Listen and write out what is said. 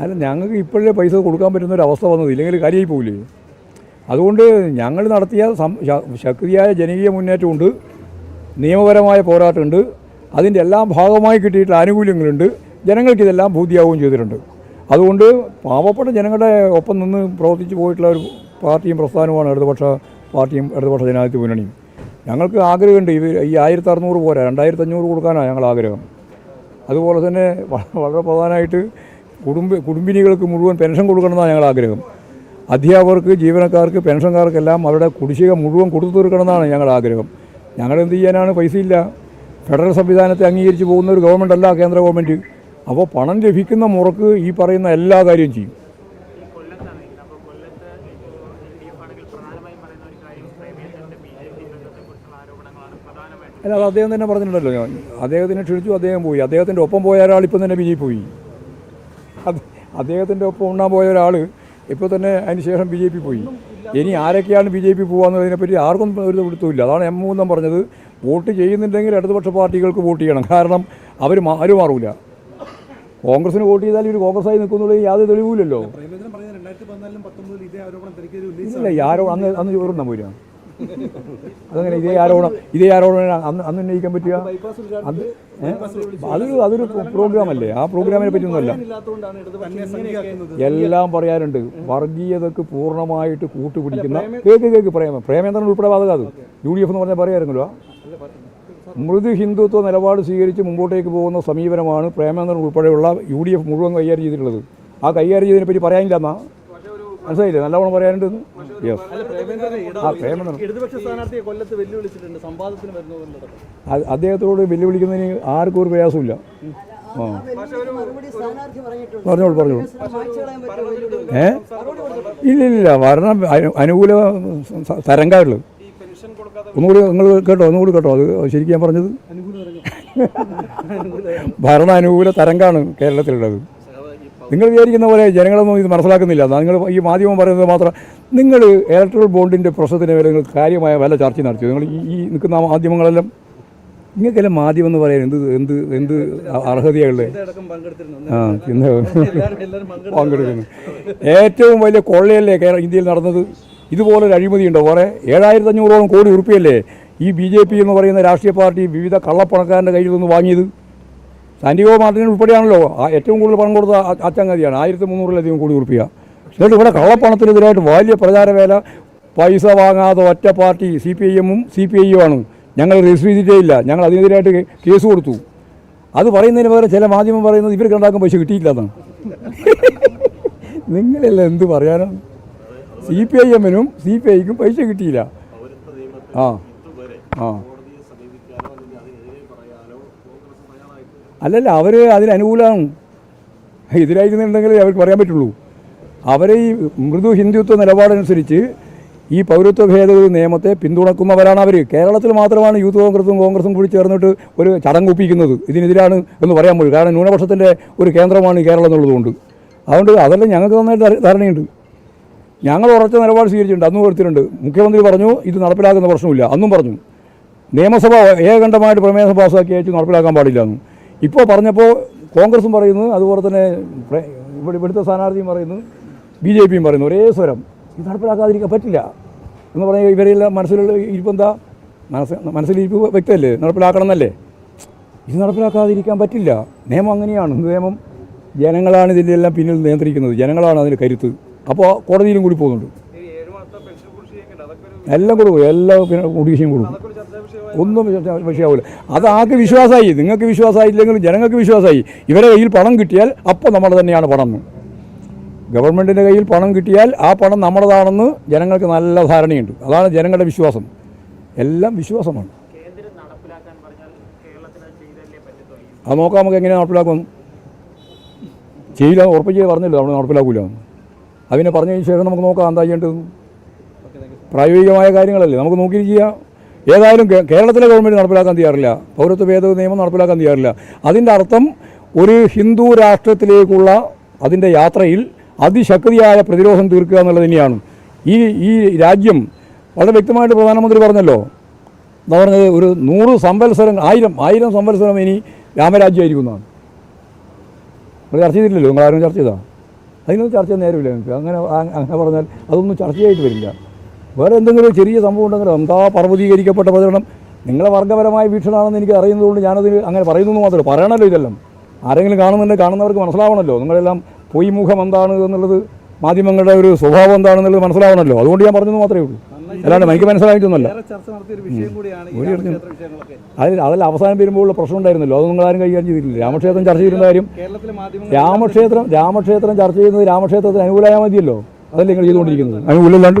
അല്ല ഞങ്ങൾക്ക് ഇപ്പോഴേ പൈസ കൊടുക്കാൻ പറ്റുന്ന ഒരു അവസ്ഥ വന്നത് ഇല്ലെങ്കിൽ കാര്യമായി പോകില്ലേ അതുകൊണ്ട് ഞങ്ങൾ നടത്തിയ ശക്തിയായ ജനകീയ മുന്നേറ്റമുണ്ട് നിയമപരമായ പോരാട്ടമുണ്ട് അതിന്റെ എല്ലാം ഭാഗമായി കിട്ടിയിട്ടുള്ള ആനുകൂല്യങ്ങളുണ്ട് ജനങ്ങൾക്ക് ഇതെല്ലാം ബോധ്യമാവുകയും ചെയ്തിട്ടുണ്ട്. അതുകൊണ്ട് പാവപ്പെട്ട ജനങ്ങളുടെ ഒപ്പം നിന്ന് പ്രവർത്തിച്ചു പോയിട്ടുള്ള ഒരു പാർട്ടിയും പ്രസ്ഥാനവുമാണ് ഇടതുപക്ഷ പാർട്ടിയും ഇടതുപക്ഷ ജനാധിപത്യ മുന്നണിയും. ഞങ്ങൾക്ക് ആഗ്രഹമുണ്ട്. ഇവർ ഈ ആയിരത്തി അറുന്നൂറ് പോരാ. രണ്ടായിരത്തി അഞ്ഞൂറ് കൊടുക്കാനാണ് ഞങ്ങൾ ആഗ്രഹം. അതുപോലെ തന്നെ വളരെ പ്രധാനമായിട്ട് കുടുംബ കുടുംബിനികൾക്ക് മുഴുവൻ പെൻഷൻ കൊടുക്കണമെന്നാണ് ഞങ്ങൾ ആഗ്രഹം. അധ്യാപകർക്ക് ജീവനക്കാർക്ക് പെൻഷൻകാർക്കെല്ലാം അവരുടെ കുടിശ്ശിക മുഴുവൻ കൊടുത്തു തീർക്കണമെന്നാണ് ഞങ്ങളുടെ ആഗ്രഹം. ഞങ്ങൾ എന്ത് ചെയ്യാനാണ്? പൈസയില്ല. ഫെഡറൽ സംവിധാനത്തെ അംഗീകരിച്ച് പോകുന്ന ഒരു ഗവൺമെന്റ് അല്ല കേന്ദ്ര ഗവൺമെന്റ് അപ്പോൾ പണം ലഭിക്കുന്ന മുറക്ക് ഈ പറയുന്ന എല്ലാ കാര്യവും ചെയ്യും. കൊല്ലത്താണ് അപ്പോൾ പറയുന്ന ഒരു ബി ജെ പി ബന്ധത്തെക്കുറിച്ചുള്ള ആരോപണങ്ങളാണ് പ്രധാനമായിട്ടും അല്ല അത് അദ്ദേഹം തന്നെ പറഞ്ഞിട്ടുണ്ടല്ലോ. ഞാൻ അദ്ദേഹത്തിനെ ക്ഷണിച്ചു അദ്ദേഹം പോയി. അദ്ദേഹത്തിന്റെ ഒപ്പം പോയ ഒരാൾ ഇപ്പം തന്നെ ബി പോയി. അത് അദ്ദേഹത്തിന്റെ ഒപ്പം ഉണ്ണാൻ പോയ ഒരാൾ ഇപ്പോൾ തന്നെ അതിന് ശേഷം ബി ജെ പി പോയി. ഇനി ആരൊക്കെയാണ് ബി ജെ പി പോകാമെന്നതിനെപ്പറ്റി ആർക്കും ഒരു പിടുത്തമില്ല അതാണ് എം മൂന്നും പറഞ്ഞത്. വോട്ട് ചെയ്യുന്നുണ്ടെങ്കിൽ ഇടതുപക്ഷ പാർട്ടികൾക്ക് വോട്ട് ചെയ്യണം. കാരണം അവർ ആരും മാറൂല. കോൺഗ്രസിന് വോട്ട് ചെയ്താൽ ഇവർ കോൺഗ്രസ്സായി നിൽക്കുന്നുള്ളത് യാതൊരു തെളിവില്ലല്ലോ ആരോപണം ഇല്ല ഈ ആരോ അന്ന് അന്ന് ചോറുണ്ടാൻ അതങ്ങനെ ഇതേ ആരോപണം ഇതേ ആരോപണം അന്ന് അന്ന് ഉന്നയിക്കാൻ പറ്റുക. അത്? അതൊരു അതൊരു പ്രോഗ്രാമല്ലേ ആ പ്രോഗ്രാമിനെ പറ്റിയൊന്നുമല്ല എല്ലാം പറയാറുണ്ട്. വർഗീയതക്ക് പൂർണമായിട്ട് കൂട്ടുപിടിക്കുന്ന കേക്ക് കേക്ക് പ്രേമ. പ്രേമേന്ദ്രൻ ഉൾപ്പെടെ വാതക അത്. യു ഡി എഫ് എന്ന് പറഞ്ഞാൽ പറയായിരുന്നല്ലോ മൃദു ഹിന്ദുത്വ നിലപാട് സ്വീകരിച്ച് മുമ്പോട്ടേക്ക് പോകുന്ന സമീപനമാണ് പ്രേമേന്ദ്രൻ ഉൾപ്പെടെയുള്ള യു ഡി എഫ് മുഴുവൻ കൈകാര്യം ചെയ്തിട്ടുള്ളത്. ആ കൈകാര്യം ചെയ്തതിനെ പറ്റി പറയാനില്ല എന്നാ? മനസ്സിലായില്ലേ? നല്ലവണ്ണം പറയാനുണ്ട് യെസ് ആ പ്രേമേന്ദ്രൻ. സ്ഥാനാർത്ഥിയെ കൊല്ലത്ത് വെല്ലുവിളിച്ചിട്ടുണ്ട്. സംവാദത്തിന് വരുന്നതുകൊണ്ട് അത് അദ്ദേഹത്തോട് വെല്ലുവിളിക്കുന്നതിന് ആർക്കും ഒരു പ്രയാസമില്ല ആ. പറഞ്ഞോളൂ പറഞ്ഞോളൂ? ഏ? ഇല്ല ഇല്ല. ഭരണം അനു- അനുകൂല തരംഗമുള്ളു ഒന്നുകൂടി നിങ്ങൾ കേട്ടോ ഒന്നുകൂടി കേട്ടോ. അത് ശരിക്കും ഞാൻ പറഞ്ഞത്? ഭരണ അനുകൂല തരംഗമാണ് കേരളത്തിലുള്ളത്. നിങ്ങൾ വിചാരിക്കുന്ന പോലെ ജനങ്ങളൊന്നും ഇത് മനസ്സിലാക്കുന്നില്ല. നിങ്ങൾ ഈ മാധ്യമം പറയുന്നത് മാത്രം നിങ്ങൾ ഇലക്ട്രൽ ബോണ്ടിന്റെ പ്രശ്നത്തിന് വരെ നിങ്ങൾ കാര്യമായ വല്ല ചർച്ച നടത്തി നിങ്ങൾ ഈ നിൽക്കുന്ന മാധ്യമങ്ങളെല്ലാം നിങ്ങൾക്കെല്ലാം മാധ്യമം എന്ന് പറയാൻ എന്ത് എന്ത് എന്ത് അർഹതയുള്ളത് ആ ഇന്ന് പങ്കെടുക്കുന്നു. ഏറ്റവും വലിയ കൊള്ളയല്ലേ കേരള ഇന്ത്യയിൽ നടന്നത്? ഇതുപോലൊരു അഴിമതിയുണ്ടോ? കുറേ ഏഴായിരത്തി അഞ്ഞൂറോളം കോടി ഉറുപ്പിയല്ലേ ഈ ബി ജെ പി എന്ന് പറയുന്ന രാഷ്ട്രീയ പാർട്ടി വിവിധ കള്ളപ്പണക്കാരന്റെ കയ്യിൽ നിന്ന് വാങ്ങിയത്? സാന്റിഗോ മാർട്ടിൻ ഉൾപ്പെടെയാണല്ലോ. ഏറ്റവും കൂടുതൽ പണം കൊടുത്ത അച്ചങ്ങതിയാണ് ആയിരത്തി മുന്നൂറിലധികം കോടി ഉറപ്പിക. എന്നിട്ട് ഇവിടെ കള്ളപ്പണത്തിനെതിരായിട്ട് വലിയ പ്രചാരവേല. പൈസ വാങ്ങാതെ ഒറ്റ പാർട്ടി സി പി ഐ എമ്മും സി പി ഐയും ആണ് ഞങ്ങൾ രജിസ്റ്റർ ചെയ്തിട്ടേ ഇല്ല ഞങ്ങൾ അതിനെതിരായിട്ട് കേസ് കൊടുത്തു. അത് പറയുന്നതിന് പകരം ചില മാധ്യമം പറയുന്നത് ഇവർക്ക് ഉണ്ടാക്കാൻ പൈസ കിട്ടിയില്ല എന്നാണ് നിങ്ങളെല്ലാം എന്ത് പറയാനാണ്? സി പി ഐ എമ്മിനും സി പി ഐക്കും പൈസ കിട്ടിയില്ല. ആ. ആ. അല്ലല്ല അവർ അതിന് എതിരായിരിക്കുന്നുണ്ടെങ്കിൽ അവർക്ക് പറയാൻ പറ്റുള്ളൂ. അവരെ ഈ മൃദു ഹിന്ദുത്വ നിലപാടനുസരിച്ച് ഈ പൗരത്വ ഭേദഗതി നിയമത്തെ പിന്തുണക്കുന്നവരാണ് അവർ കേരളത്തിൽ മാത്രമാണ് യൂത്ത് കോൺഗ്രസും കോൺഗ്രസും കൂടി ചേർന്നിട്ട് ഒരു ചടങ്ങ് ഒപ്പിക്കുന്നത് ഇതിനെതിരാണ് എന്ന് പറയാൻ പോലും. കാരണം ന്യൂനപക്ഷത്തിന്റെ ഒരു കേന്ദ്രമാണ് കേരളം എന്നുള്ളതുകൊണ്ട് അതുകൊണ്ട് അതെല്ലാം ഞങ്ങൾക്ക് നന്നായിട്ട് ധാരണയുണ്ട്. ഞങ്ങൾ ഉറച്ച നിലപാട് സ്വീകരിച്ചിട്ടുണ്ട്. അന്നും എടുത്തിട്ടുണ്ട് മുഖ്യമന്ത്രി പറഞ്ഞു ഇത് നടപ്പിലാക്കുന്ന പ്രശ്നമില്ല അന്നും പറഞ്ഞു. നിയമസഭ ഏകണ്ഠമായിട്ട് പ്രമേയം പാസ്സാക്കി അയച്ച് നടപ്പിലാക്കാൻ പാടില്ല എന്ന്. ഇപ്പോൾ പറഞ്ഞപ്പോൾ കോൺഗ്രസും പറയുന്നു അതുപോലെ തന്നെ ഇവിടെ ഇവിടുത്തെ സ്ഥാനാർത്ഥിയും പറയുന്നു ബി ജെ പിയും പറയുന്നു ഒരേ സ്വരം. ഇത് നടപ്പിലാക്കാതിരിക്കാൻ പറ്റില്ല. എന്ന് പറഞ്ഞാൽ ഇവരെല്ലാം മനസ്സിലുള്ള ഇരിപ്പെന്താ മനസ്സ് മനസ്സിലിരിപ്പ് വ്യക്തമല്ലേ? നടപ്പിലാക്കണം എന്നല്ലേ ഇത് നടപ്പിലാക്കാതിരിക്കാൻ പറ്റില്ല. നിയമം അങ്ങനെയാണ്. നിയമം? ജനങ്ങളാണ് ഇതിന്റെ എല്ലാം പിന്നിൽ നിയന്ത്രിക്കുന്നത്. ജനങ്ങളാണ് അതിന് കരുത്ത്. അപ്പോൾ കോടതിയിലും കൂടി പോകുന്നുണ്ട്. എല്ലാം കൊടുക്കും. എല്ലാ കുടിശ്ശിയും കൊടുക്കും അതൊക്കെ ഒരു ചർച്ചാ വിഷയമായി ഒന്നും വിഷ- വിഷയമാവില്ല. അത് ആർക്ക് വിശ്വാസമായി. നിങ്ങൾക്ക് വിശ്വാസമായില്ലെങ്കിലും ജനങ്ങൾക്ക് വിശ്വാസമായി. ഇവരെ കയ്യിൽ പണം കിട്ടിയാൽ അപ്പോൾ നമ്മൾ തന്നെയാണ് പണം. ഗവൺമെന്റിന്റെ കയ്യിൽ പണം കിട്ടിയാൽ ആ പണം നമ്മുടേതാണെന്ന് ജനങ്ങൾക്ക് നല്ല ധാരണയുണ്ട്. അതാണ് ജനങ്ങളുടെ വിശ്വാസം. എല്ലാം വിശ്വാസമാണ്. അത് നോക്കാം നമുക്ക് എങ്ങനെ നടപ്പിലാക്കും ചെയ്യില്ല ഉറപ്പിച്ച് പറഞ്ഞല്ലോ നമ്മൾ നടപ്പിലാക്കൂല. അതിനെ പറഞ്ഞതിന് ശേഷം നമുക്ക് നോക്കാം എന്താ ചെയ്യേണ്ടത് പ്രായോഗികമായ കാര്യങ്ങളല്ലേ. നമുക്ക് നോക്കിയിരിക്കുക. ഏതായാലും കേരളത്തിലെ ഗവൺമെന്റ് നടപ്പിലാക്കാൻ തയ്യാറില്ല. പൗരത്വ ഭേദഗതി നിയമം നടപ്പിലാക്കാൻ തയ്യാറില്ല. അതിന്റെ അർത്ഥം ഒരു ഹിന്ദു രാഷ്ട്രത്തിലേക്കുള്ള അതിന്റെ യാത്രയിൽ അതിശക്തിയായ പ്രതിരോധം തീർക്കുക എന്നുള്ളത് തന്നെയാണ്. ഈ ഈ രാജ്യം വളരെ വ്യക്തമായിട്ട് പ്രധാനമന്ത്രി പറഞ്ഞല്ലോ. എന്താ പറഞ്ഞത്? ഒരു നൂറ് സംവത്സരം ആയിരം ആയിരം സംവത്സരം ഇനി രാമരാജ്യമായിരിക്കും എന്നാണ് നിങ്ങൾ ചർച്ച ചെയ്തിട്ടില്ലല്ലോ? നിങ്ങൾ ആരും ചർച്ച ചെയ്താൽ അതിനൊന്നും ചർച്ച നേരമില്ല. നിങ്ങൾക്ക് അങ്ങനെ അങ്ങനെ പറഞ്ഞാൽ അതൊന്നും ചർച്ചയായിട്ട് വരില്ല. വേറെ എന്തെങ്കിലും ചെറിയ സംഭവം ഉണ്ടെങ്കിലും എന്താ പർവതീകരിക്കപ്പെട്ട പ്രചരണം? നിങ്ങളെ വർഗപരമായ വീക്ഷണമാണെന്ന് എനിക്ക് അറിയുന്നതുകൊണ്ട് ഞാനത് അങ്ങനെ പറയുന്നു മാത്രമേ പറയണമല്ലോ ഇതെല്ലാം. ആരെങ്കിലും കാണുന്നുണ്ടെങ്കിൽ കാണുന്നവർക്ക് മനസ്സിലാവണമല്ലോ നിങ്ങളെല്ലാം പൊയ് മുഖം എന്താണ് എന്നുള്ളത്? മാധ്യമങ്ങളുടെ ഒരു സ്വഭാവം എന്താണെന്നുള്ളത് മനസ്സിലാവണമല്ലോ അതുകൊണ്ട് ഞാൻ പറഞ്ഞത് മാത്രമേ ഉള്ളൂ. അല്ലാണ്ട് എനിക്ക് മനസ്സിലായിട്ടൊന്നുമല്ല. അതിൽ അതിൽ അവസാനം വരുമ്പോഴുള്ള പ്രശ്നം ഉണ്ടായിരുന്നല്ലോ അത് നിങ്ങൾ ആരും കൈകാര്യം ചെയ്തിട്ടില്ല. രാമക്ഷേത്രം ചർച്ച ചെയ്യുന്ന കാര്യം രാമക്ഷേത്രം രാമക്ഷേത്രം ചർച്ച ചെയ്യുന്നത് രാമക്ഷേത്രത്തിന് അനുകൂലമായ മതിയല്ലോ. അതല്ലേ നിങ്ങൾ ചെയ്തുകൊണ്ടിരിക്കുന്നത്? അനുകൂലമില്ലാണ്ട്